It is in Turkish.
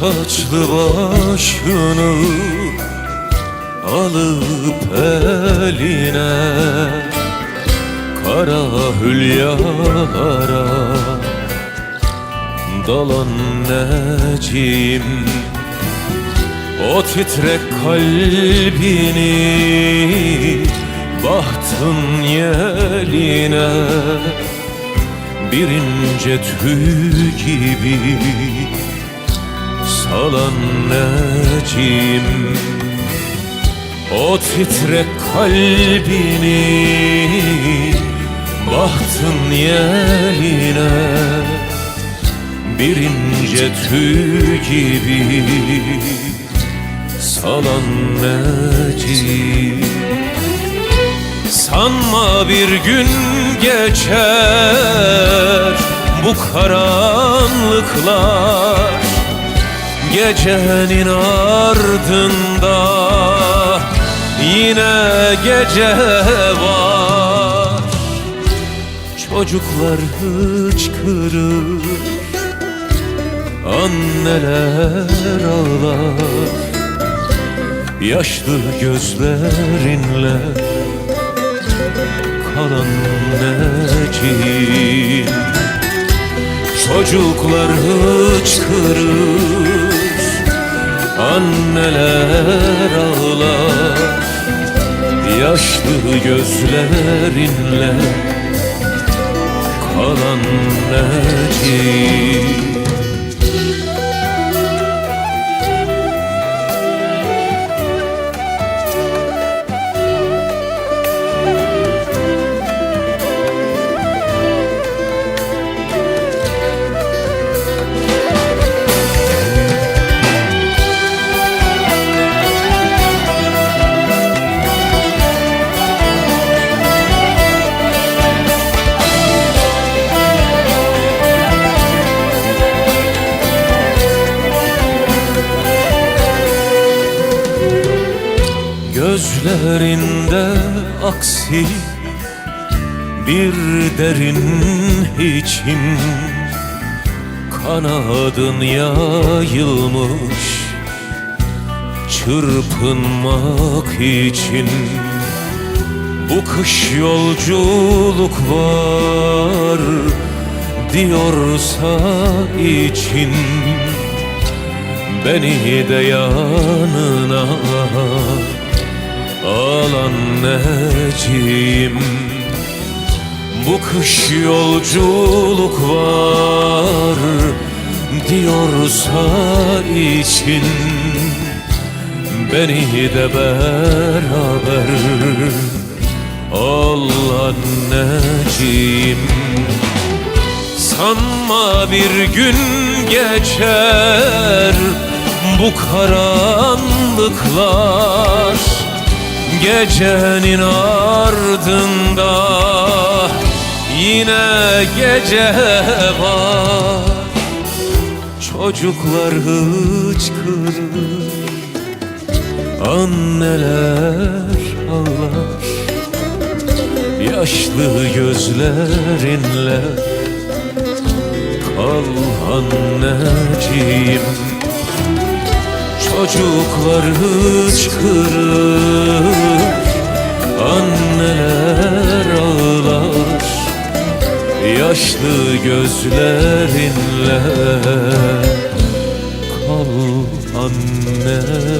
saçlı başını alıp eline Kara hülyalara dalan necim? O titrek kalbini bahtın yeline Bir ince tüy gibi salan necim O titrek kalbini bahtın yeline Bir ince tüy gibi salan necim Sanma bir gün geçer bu karanlıklar Gecenin ardında yine gece var. Çocuklar hıçkırır Anneler ağlar. Yaşlı gözlerinle kalan necim Çocuklar hıçkırır Anneler ağlar Yaşlı gözlerinle Kalan necim Gözlerinde aksi bir derin için Kanadın yayılmış çırpınmak için Bu kış yolculuk var diyorsa için Beni de yanına alan necim Bu kış yolculuk var diyorsa için. Beni de beraber al anneciğim Sanma bir gün geçer bu karanlıklar Gecenin ardında yine gece var. Çocuklar hıçkırır Anneler ağlar. Yaşlı gözlerinle Kal anneciğim Çocuklar hıçkırır Anneler ağlar. Yaşlı gözlerinle Kal anneciğim